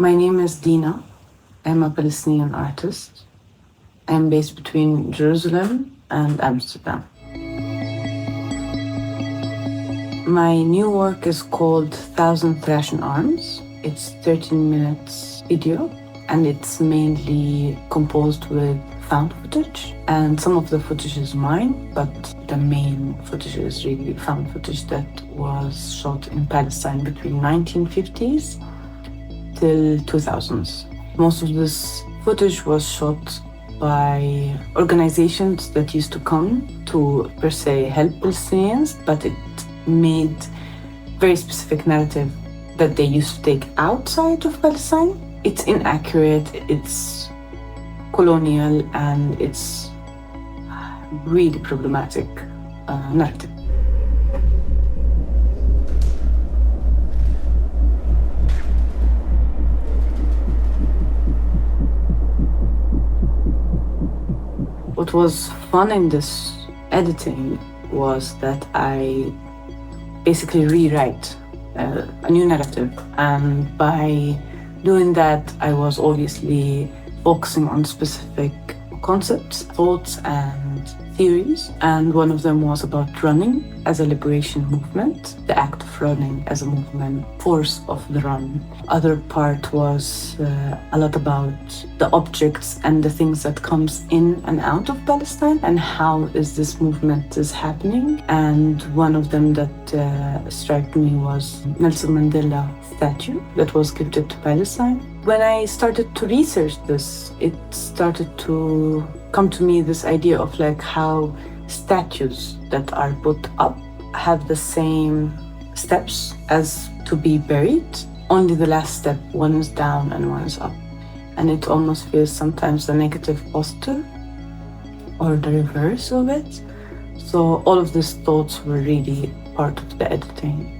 My name is Dina. I'm a Palestinian artist. I'm based between Jerusalem and Amsterdam. My new work is called Thousand Thrashing Arms. It's 13 minutes video and it's mainly composed with found footage and some of the footage is mine but the main footage is really found footage that was shot in Palestine between 1950s till 2000s. Most of this footage was shot by organizations that used to come to per se help Palestinians, but it made very specific narrative that they used to take outside of Palestine. It's inaccurate, it's colonial, and it's really problematic uh, narrative. What was fun in this editing was that I basically rewrite uh, a new narrative. And by doing that, I was obviously focusing on specific concepts, thoughts, and theories. And one of them was about running as a liberation movement, the act of running as a movement, force of the run. Other part was uh, a lot about the objects and the things that comes in and out of Palestine and how is this movement is happening. And one of them that uh, struck me was Nelson Mandela statue that was gifted to Palestine. When I started to research this, it started to come to me this idea of like how statues that are put up have the same steps as to be buried. Only the last step, one is down and one is up. And it almost feels sometimes the negative posture or the reverse of it. So all of these thoughts were really part of the editing.